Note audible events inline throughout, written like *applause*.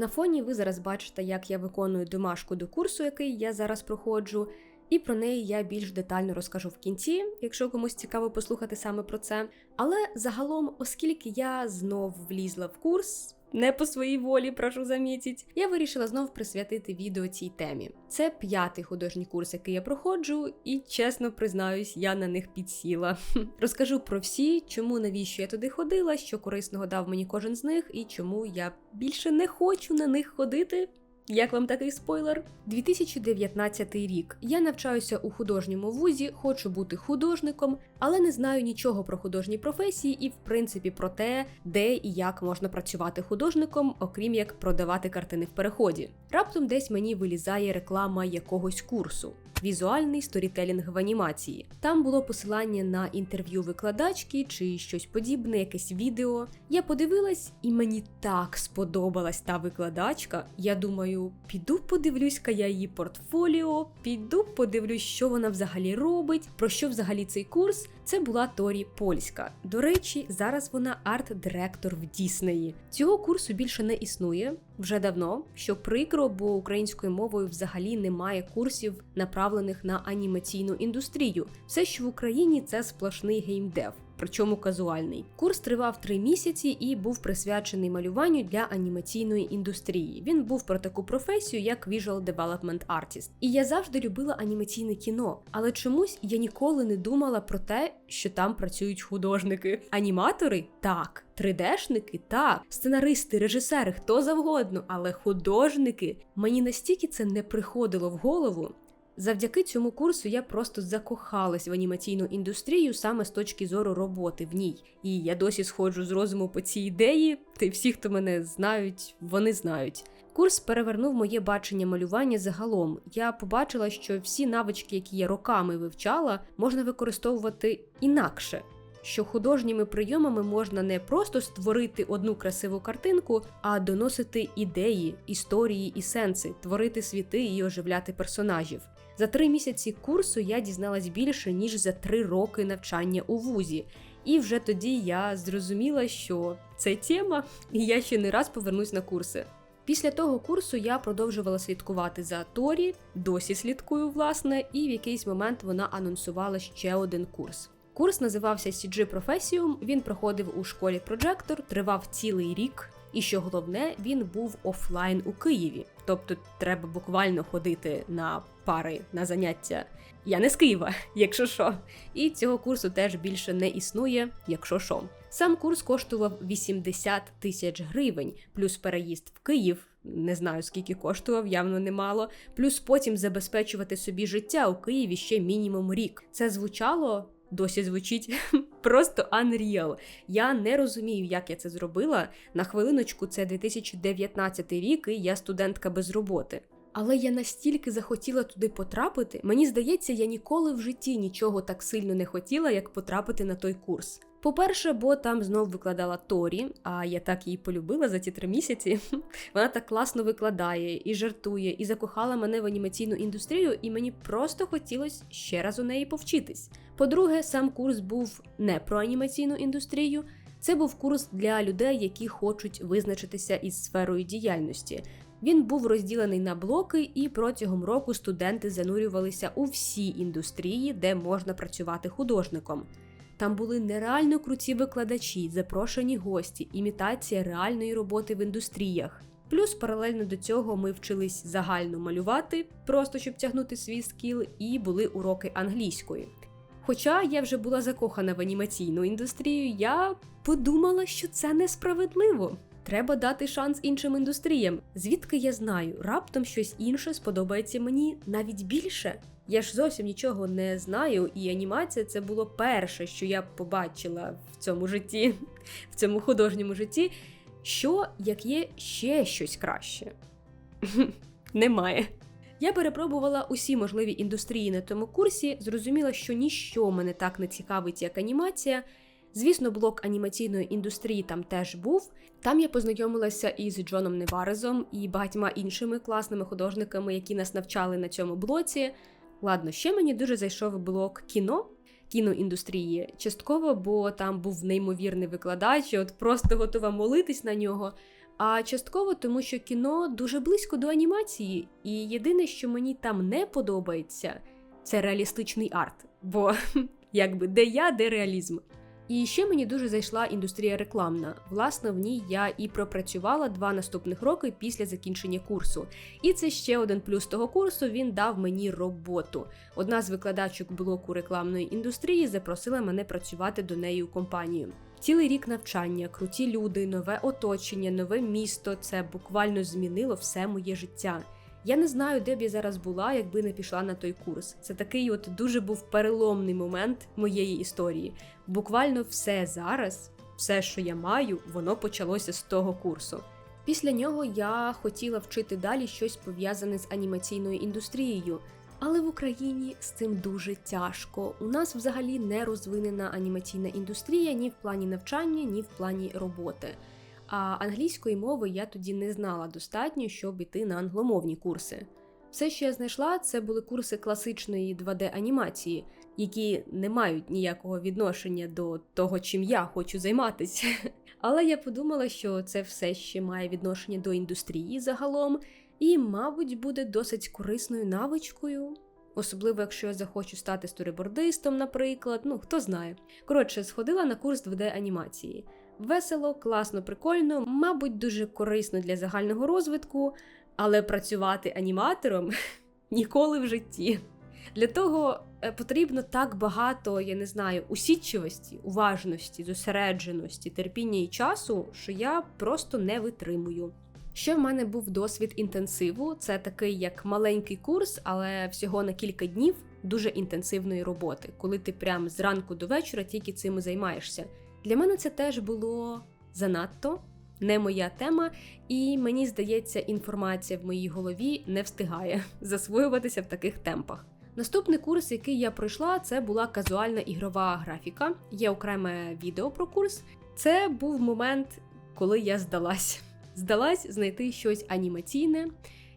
На фоні ви зараз бачите, як я виконую домашку до курсу, який я зараз проходжу. І про неї я більш детально розкажу в кінці, якщо комусь цікаво послухати саме про це. Але загалом, оскільки я знов влізла в курс, не по своїй волі, прошу замітіть, я вирішила знов присвятити відео цій темі. Це п'ятий художній курс, який я проходжу, і чесно признаюсь, я на них підсіла. *laughs* Розкажу про всі, чому навіщо я туди ходила, що корисного дав мені кожен з них, і чому я більше не хочу на них ходити. Як вам такий спойлер? 2019 рік. Я навчаюся у художньому вузі, хочу бути художником, але не знаю нічого про художні професії і, в принципі, про те, де і як можна працювати художником, окрім як продавати картини в переході. Раптом десь мені вилізає реклама якогось курсу. Візуальний сторітелінг в анімації. Там було посилання на інтерв'ю викладачки чи щось подібне, якесь відео. Я подивилась, і мені так сподобалась та викладачка. Я думаю, піду подивлюсь-ка я її портфоліо, піду подивлюсь, що вона взагалі робить, про що взагалі цей курс. Це була Торі Польська. До речі, зараз вона арт-директор в Діснеї. Цього курсу більше не існує вже давно, що прикро, бо українською мовою взагалі немає курсів, направлених на анімаційну індустрію. Все, що в Україні, це сплошний геймдев. Причому казуальний. Курс тривав три місяці і був присвячений малюванню для анімаційної індустрії. Він був про таку професію, як Visual Development Artist. І я завжди любила анімаційне кіно, але чомусь я ніколи не думала про те, що там працюють художники. Аніматори так. 3D-шники, так, сценаристи, режисери, хто завгодно, але художники мені настільки це не приходило в голову. Завдяки цьому курсу я просто закохалась в анімаційну індустрію саме з точки зору роботи в ній. І я досі сходжу з розуму по цій ідеї, та й всі, хто мене знають, вони знають. Курс перевернув моє бачення малювання загалом. Я побачила, що всі навички, які я роками вивчала, можна використовувати інакше. Що художніми прийомами можна не просто створити одну красиву картинку, а доносити ідеї, історії і сенси, творити світи і оживляти персонажів. За три місяці курсу я дізналась більше ніж за три роки навчання у вузі, і вже тоді я зрозуміла, що це тема, і я ще не раз повернусь на курси. Після того курсу я продовжувала слідкувати за Торі, досі слідкую, власне, і в якийсь момент вона анонсувала ще один курс. Курс називався CG Professium, Він проходив у школі Projector, тривав цілий рік. І що головне, він був офлайн у Києві. Тобто треба буквально ходити на пари на заняття. Я не з Києва, *laughs* якщо що. І цього курсу теж більше не існує, якщо що. Сам курс коштував 80 тисяч гривень, плюс переїзд в Київ. Не знаю скільки коштував, явно немало. Плюс потім забезпечувати собі життя у Києві ще мінімум рік. Це звучало досі звучить *laughs* просто unreal. Я не розумію, як я це зробила. На хвилиночку, це 2019 рік, і я студентка без роботи. Але я настільки захотіла туди потрапити, мені здається, я ніколи в житті нічого так сильно не хотіла, як потрапити на той курс. По-перше, бо там знов викладала Торі, а я так її полюбила за ці три місяці. *laughs* Вона так класно викладає і жартує, і закохала мене в анімаційну індустрію, і мені просто хотілося ще раз у неї повчитись. По-друге, сам курс був не про анімаційну індустрію. Це був курс для людей, які хочуть визначитися із сферою діяльності. Він був розділений на блоки, і протягом року студенти занурювалися у всі індустрії, де можна працювати художником. Там були нереально круті викладачі, запрошені гості, імітація реальної роботи в індустріях. Плюс паралельно до цього ми вчились загально малювати, просто щоб тягнути свій скіл, і були уроки англійської. Хоча я вже була закохана в анімаційну індустрію, я подумала, що це несправедливо. Треба дати шанс іншим індустріям. Звідки я знаю, раптом щось інше сподобається мені навіть більше. Я ж зовсім нічого не знаю, і анімація це було перше, що я побачила в цьому житті, в цьому художньому житті. Що як є ще щось краще? *laughs* Немає. Я перепробувала усі можливі індустрії на тому курсі, зрозуміла, що ніщо мене так не цікавить, як анімація. Звісно, блок анімаційної індустрії там теж був. Там я познайомилася із Джоном Неварезом і багатьма іншими класними художниками, які нас навчали на цьому блоці. Ладно, ще мені дуже зайшов блок кіно. Кіноіндустрії частково, бо там був неймовірний викладач, от просто готова молитись на нього. А частково тому, що кіно дуже близько до анімації, і єдине, що мені там не подобається, це реалістичний арт. Бо *laughs* якби де я, де реалізм. І ще мені дуже зайшла індустрія рекламна. Власне, в ній я і пропрацювала два наступних роки після закінчення курсу. І це ще один плюс того курсу. Він дав мені роботу. Одна з викладачок блоку рекламної індустрії запросила мене працювати до неї у компанію. Цілий рік навчання, круті люди, нове оточення, нове місто це буквально змінило все моє життя. Я не знаю, де б я зараз була, якби не пішла на той курс. Це такий от дуже був переломний момент моєї історії. Буквально все зараз, все, що я маю, воно почалося з того курсу. Після нього я хотіла вчити далі щось пов'язане з анімаційною індустрією, але в Україні з цим дуже тяжко. У нас взагалі не розвинена анімаційна індустрія ні в плані навчання, ні в плані роботи. А англійської мови я тоді не знала достатньо, щоб іти на англомовні курси. Все, що я знайшла, це були курси класичної 2D-анімації, які не мають ніякого відношення до того, чим я хочу займатися. *laughs* Але я подумала, що це все ще має відношення до індустрії загалом, і, мабуть, буде досить корисною навичкою. Особливо, якщо я захочу стати сторібордистом, наприклад, ну хто знає. Коротше, сходила на курс 2D-анімації. Весело, класно, прикольно, мабуть, дуже корисно для загального розвитку, але працювати аніматором *laughs* ніколи в житті. Для того е, потрібно так багато, я не знаю, усідчивості, уважності, зосередженості, терпіння і часу, що я просто не витримую. Ще в мене був досвід інтенсиву, це такий як маленький курс, але всього на кілька днів дуже інтенсивної роботи, коли ти прям зранку до вечора тільки цим займаєшся. Для мене це теж було занадто не моя тема, і мені здається, інформація в моїй голові не встигає *laughs* засвоюватися в таких темпах. Наступний курс, який я пройшла, це була казуальна ігрова графіка. Є окреме відео про курс. Це був момент, коли я здалась. Здалась знайти щось анімаційне.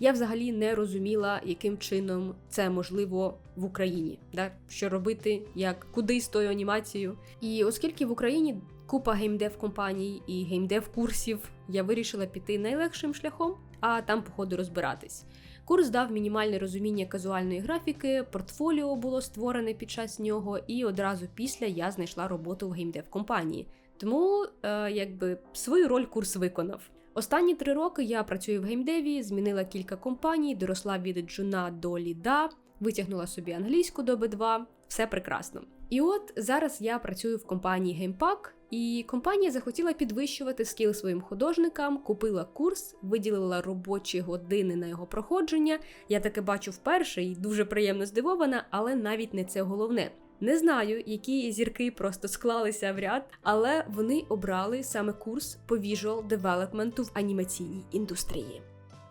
Я взагалі не розуміла, яким чином це можливо в Україні, да? що робити, як куди з тою анімацією. І оскільки в Україні купа геймдев компаній і геймдев курсів, я вирішила піти найлегшим шляхом, а там, по ходу, розбиратись. Курс дав мінімальне розуміння казуальної графіки, портфоліо було створене під час нього, і одразу після я знайшла роботу в геймдев компанії. Тому, е, якби свою роль курс виконав. Останні три роки я працюю в геймдеві, змінила кілька компаній, доросла від джуна до ліда, витягнула собі англійську до B2, все прекрасно. І от зараз я працюю в компанії GamePack, і компанія захотіла підвищувати скіл своїм художникам, купила курс, виділила робочі години на його проходження. Я таке бачу вперше і дуже приємно здивована, але навіть не це головне. Не знаю, які зірки просто склалися в ряд, але вони обрали саме курс по visual девелопменту в анімаційній індустрії.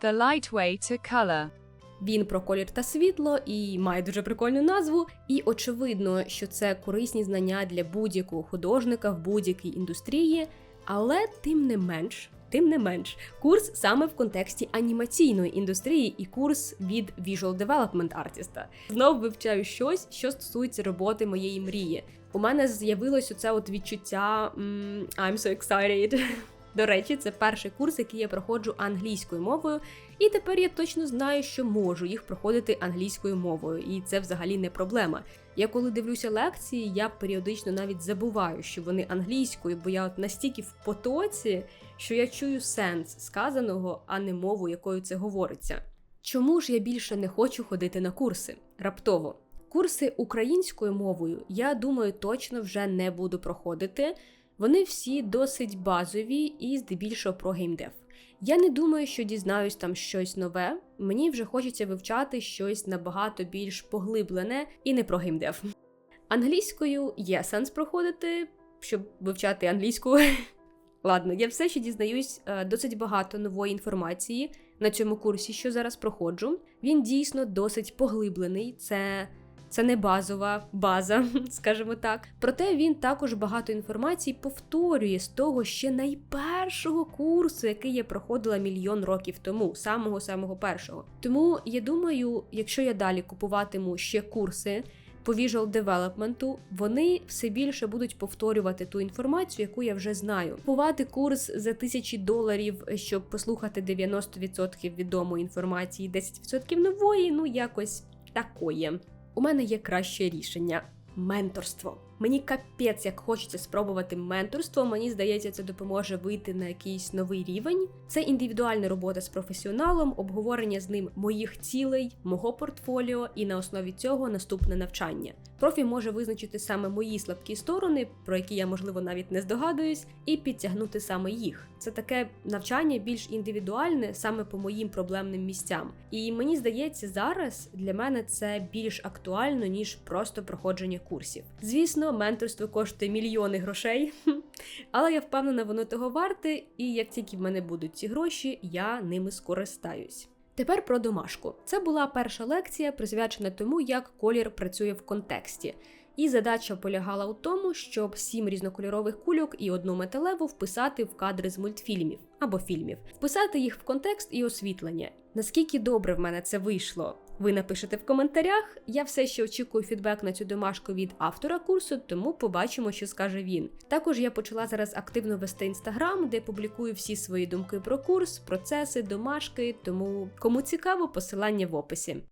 The Light Way to Color. Він про колір та світло і має дуже прикольну назву. І очевидно, що це корисні знання для будь-якого художника в будь-якій індустрії, але тим не менш. Тим не менш, курс саме в контексті анімаційної індустрії і курс від Visual Development Artist. Знов вивчаю щось, що стосується роботи моєї мрії. У мене з'явилось оце от відчуття I'm so excited. До речі, це перший курс, який я проходжу англійською мовою, і тепер я точно знаю, що можу їх проходити англійською мовою, і це взагалі не проблема. Я коли дивлюся лекції, я періодично навіть забуваю, що вони англійською, бо я от настільки в потоці, що я чую сенс сказаного, а не мову, якою це говориться. Чому ж я більше не хочу ходити на курси? Раптово. Курси українською мовою, я думаю, точно вже не буду проходити. Вони всі досить базові і здебільшого про геймдев. Я не думаю, що дізнаюсь там щось нове. Мені вже хочеться вивчати щось набагато більш поглиблене і не про геймдев. Англійською є сенс проходити, щоб вивчати англійську. *laughs* Ладно, я все ще дізнаюсь е, досить багато нової інформації на цьому курсі, що зараз проходжу. Він дійсно досить поглиблений. Це це не базова база, *laughs* скажімо так. Проте він також багато інформації повторює з того ще найпершого курсу, який я проходила мільйон років тому, самого самого першого. Тому я думаю, якщо я далі купуватиму ще курси. по visual development, вони все більше будуть повторювати ту інформацію, яку я вже знаю. Купувати курс за тисячі доларів, щоб послухати 90% відомої інформації, 10% нової, ну якось такое. У мене є краще рішення менторство. Мені капець, як хочеться спробувати менторство. Мені здається, це допоможе вийти на якийсь новий рівень. Це індивідуальна робота з професіоналом, обговорення з ним моїх цілей, мого портфоліо, і на основі цього наступне навчання. Профі може визначити саме мої слабкі сторони, про які я можливо навіть не здогадуюсь, і підтягнути саме їх. Це таке навчання більш індивідуальне саме по моїм проблемним місцям. І мені здається, зараз для мене це більш актуально ніж просто проходження курсів. Звісно, менторство коштує мільйони грошей, *laughs* але я впевнена, воно того варте, і як тільки в мене будуть ці гроші, я ними скористаюсь. Тепер про домашку. Це була перша лекція, присвячена тому, як колір працює в контексті. І задача полягала у тому, щоб сім різнокольорових кульок і одну металеву вписати в кадри з мультфільмів або фільмів, вписати їх в контекст і освітлення. Наскільки добре в мене це вийшло? Ви напишете в коментарях. Я все ще очікую фідбек на цю домашку від автора курсу, тому побачимо, що скаже він. Також я почала зараз активно вести інстаграм, де публікую всі свої думки про курс, процеси, домашки. Тому кому цікаво, посилання в описі.